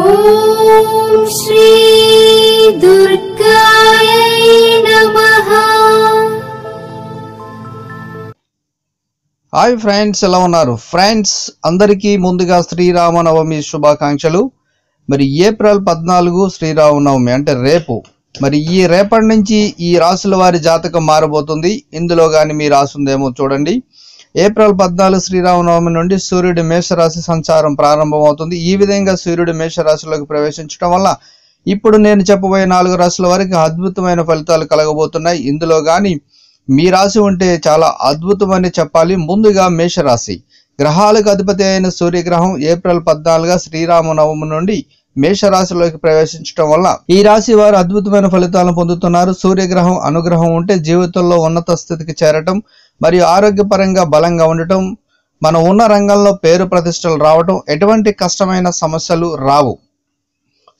ॐ श्री दुर्गायै नमः hi friends ఎలా ఉన్నారు ఫ్రెండ్స్ అందరికీ ముందుగా శ్రీరామనవమి శుభాకాంక్షలు మరి ఏప్రిల్ పద్నాలుగు శ్రీరామనవమి అంటే రేపు మరి ఈ రేపటి నుంచి ఈ రాసుల వారి జాతకం మారబోతుంది ఇందులో కానీ మీ రాసి ఉందేమో చూడండి ఏప్రిల్ పద్నాలుగు శ్రీరామనవమి నుండి సూర్యుడి మేషరాశి సంచారం ప్రారంభమవుతుంది. ఈ విధంగా సూర్యుడు మేషరాశిలోకి ప్రవేశించడం వల్ల ఇప్పుడు నేను చెప్పబోయే నాలుగు రాశుల వరకు అద్భుతమైన ఫలితాలు కలగబోతున్నాయి. ఇందులో కానీ మీ రాశి ఉంటే చాలా అద్భుతమని చెప్పాలి. ముందుగా మేషరాశి. గ్రహాలకు అధిపతి అయిన సూర్యగ్రహం ఏప్రిల్ పద్నాలుగుగా శ్రీరామనవమి నుండి మేషరాశిలోకి ప్రవేశించడం వల్ల ఈ రాశి వారు అద్భుతమైన ఫలితాలను పొందుతున్నారు. సూర్యగ్రహం అనుగ్రహం ఉంటే జీవితంలో ఉన్నత స్థితికి చేరటం మరియు ఆరోగ్యపరంగా బలంగా ఉండటం మనం ఉన్న రంగంలో పేరు ప్రతిష్టలు రావటం ఎటువంటి కష్టమైన సమస్యలు రావు.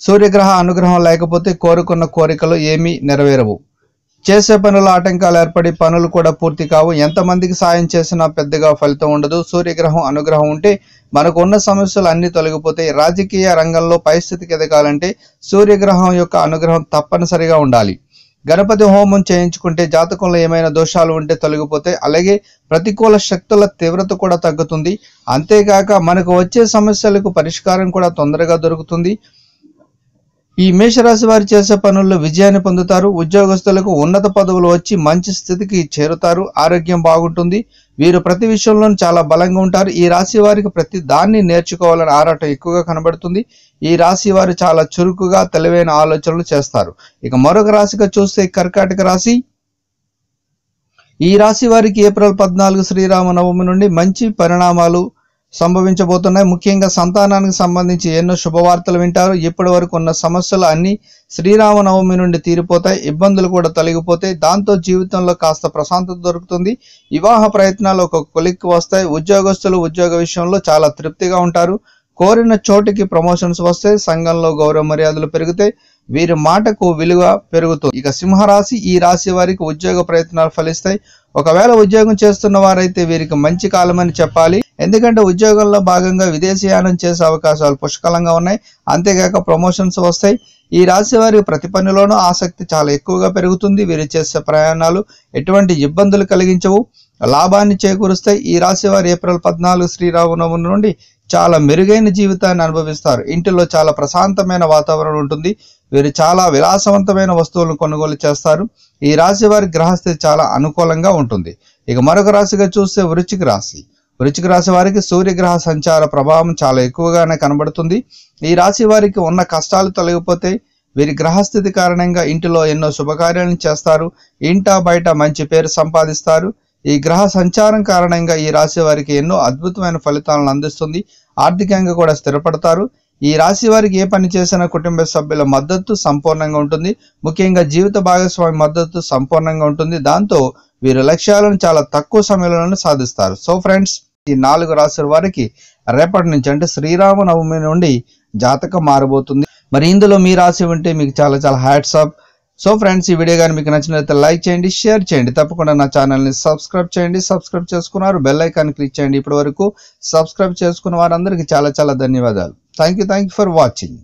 సూర్యగ్రహ అనుగ్రహం లేకపోతే కోరుకున్న కోరికలు ఏమీ నెరవేరవు. చేసే పనుల ఆటంకాలు ఏర్పడి పనులు కూడా పూర్తి కావు. ఎంతమందికి సాయం చేసినా పెద్దగా ఫలితం ఉండదు. సూర్యగ్రహం అనుగ్రహం ఉంటే మనకు ఉన్న సమస్యలు అన్ని తొలగిపోతాయి. రాజకీయ రంగంలో పరిస్థితికి ఎదగాలంటే సూర్యగ్రహం యొక్క అనుగ్రహం తప్పనిసరిగా ఉండాలి. గణపతి హోమం చేయించుకుంటే జాతకంలో ఏమైనా దోషాలు ఉంటే తొలగిపోతాయి. అలాగే ప్రతికూల శక్తుల తీవ్రత కూడా తగ్గుతుంది. అంతేకాక మనకు వచ్చే సమస్యలకు పరిష్కారం కూడా తొందరగా దొరుకుతుంది. ఈ మేషరాశి వారు చేసే పనుల్లో విజయాన్ని పొందుతారు. ఉద్యోగస్తులకు ఉన్నత పదవులు వచ్చి మంచి స్థితికి చేరుతారు. ఆరోగ్యం బాగుంటుంది. వీరు ప్రతి విషయంలో చాలా బలంగా ఉంటారు. ఈ రాశి వారికి ప్రతి దాన్ని నేర్చుకోవాలని ఆరాటం ఎక్కువగా కనబడుతుంది. ఈ రాశి వారు చాలా చురుకుగా తెలివైన ఆలోచనలు చేస్తారు. ఇక మరొక రాశిగా చూస్తే కర్కాటక రాశి. ఈ రాశి వారికి ఏప్రిల్ పద్నాలుగు శ్రీరామనవమి నుండి మంచి పరిణామాలు సంభవించబోతున్నాయి. ముఖ్యంగా సంతానానికి సంబంధించి ఎన్నో శుభవార్తలు వింటారు. ఇప్పటి వరకు ఉన్న సమస్యలు అన్నీ శ్రీరామనవమి నుండి తీరిపోతాయి. ఇబ్బందులు కూడా తొలగిపోతాయి. దాంతో జీవితంలో కాస్త ప్రశాంతత దొరుకుతుంది. వివాహ ప్రయత్నాలు ఒక కొలిక్కి వస్తాయి. ఉద్యోగస్తులు ఉద్యోగ విషయంలో చాలా తృప్తిగా ఉంటారు. కోరిన చోటికి ప్రమోషన్స్ వస్తాయి. సంఘంలో గౌరవ మర్యాదలు పెరుగుతాయి. వీరి మాటకు విలువ పెరుగుతుంది. ఇక సింహరాశి ఈ రాశి వారికి ఉద్యోగ ప్రయత్నాలు ఫలిస్తాయి. ఒకవేళ ఉద్యోగం చేస్తున్న వారైతే వీరికి మంచి కాలమని చెప్పాలి. ఎందుకంటే ఉద్యోగంలో భాగంగా విదేశీయానం చేసే అవకాశాలు పుష్కలంగా ఉన్నాయి. అంతేకాక ప్రమోషన్స్ వస్తాయి. ఈ రాశి వారి ప్రతి పనిలోనూ ఆసక్తి చాలా ఎక్కువగా పెరుగుతుంది. వీరు చేసే ప్రయాణాలు ఎటువంటి ఇబ్బందులు కలిగించవు. లాభాన్ని చేకూరుస్తాయి. ఈ రాశి వారు ఏప్రిల్ పద్నాలుగు శ్రీరామనవమి నుండి చాలా మెరుగైన జీవితాన్ని అనుభవిస్తారు. ఇంటిలో చాలా ప్రశాంతమైన వాతావరణం ఉంటుంది. వీరు చాలా విలాసవంతమైన వస్తువులను కొనుగోలు చేస్తారు. ఈ రాశి వారి గ్రహస్థితి చాలా అనుకూలంగా ఉంటుంది. ఇక మరొక రాశిగా చూస్తే వృచ్చిక రాశి. వృచ్చిక రాశి వారికి సూర్యగ్రహ సంచార ప్రభావం చాలా ఎక్కువగానే కనబడుతుంది. ఈ రాశి వారికి ఉన్న కష్టాలు తొలగిపోతే వీరి గ్రహస్థితి కారణంగా ఇంటిలో ఎన్నో శుభకార్యాలను చేస్తారు. ఇంట బయట మంచి పేరు సంపాదిస్తారు. ఈ గ్రహ సంచారం కారణంగా ఈ రాశి వారికి ఎన్నో అద్భుతమైన ఫలితాలను అందిస్తుంది. ఆర్థికంగా కూడా స్థిరపడతారు. ఈ రాశి వారికి ఏ పని చేసినా కుటుంబ సభ్యుల మద్దతు సంపూర్ణంగా ఉంటుంది. ముఖ్యంగా జీవిత భాగస్వామి మద్దతు సంపూర్ణంగా ఉంటుంది. దాంతో వీరు లక్ష్యాలను చాలా తక్కువ సమయంలోనే సాధిస్తారు. సో ఫ్రెండ్స్ ఈ నాలుగు రాశుల వారికి రేపటి నుంచి అంటే శ్రీరామనవమి నుండి జాతకం మారబోతుంది. మరి ఇందులో మీ రాశి ఉంటే మీకు చాలా చాలా హ్యాట్స్ ఆఫ్ సో ఫ్రెండ్స్ ఈ వీడియో కానీ మీకు నచ్చినట్లయితే లైక్ చేయండి షేర్ చేయండి. తప్పకుండా నా ఛానల్ని సబ్స్క్రైబ్ చేయండి. సబ్స్క్రైబ్ చేసుకున్నారు బెల్ ఐకాన్ క్లిక్ చేయండి. ఇప్పటి వరకు సబ్స్క్రైబ్ చేసుకున్న వారందరికీ చాలా చాలా ధన్యవాదాలు. Thank you thank you for watching.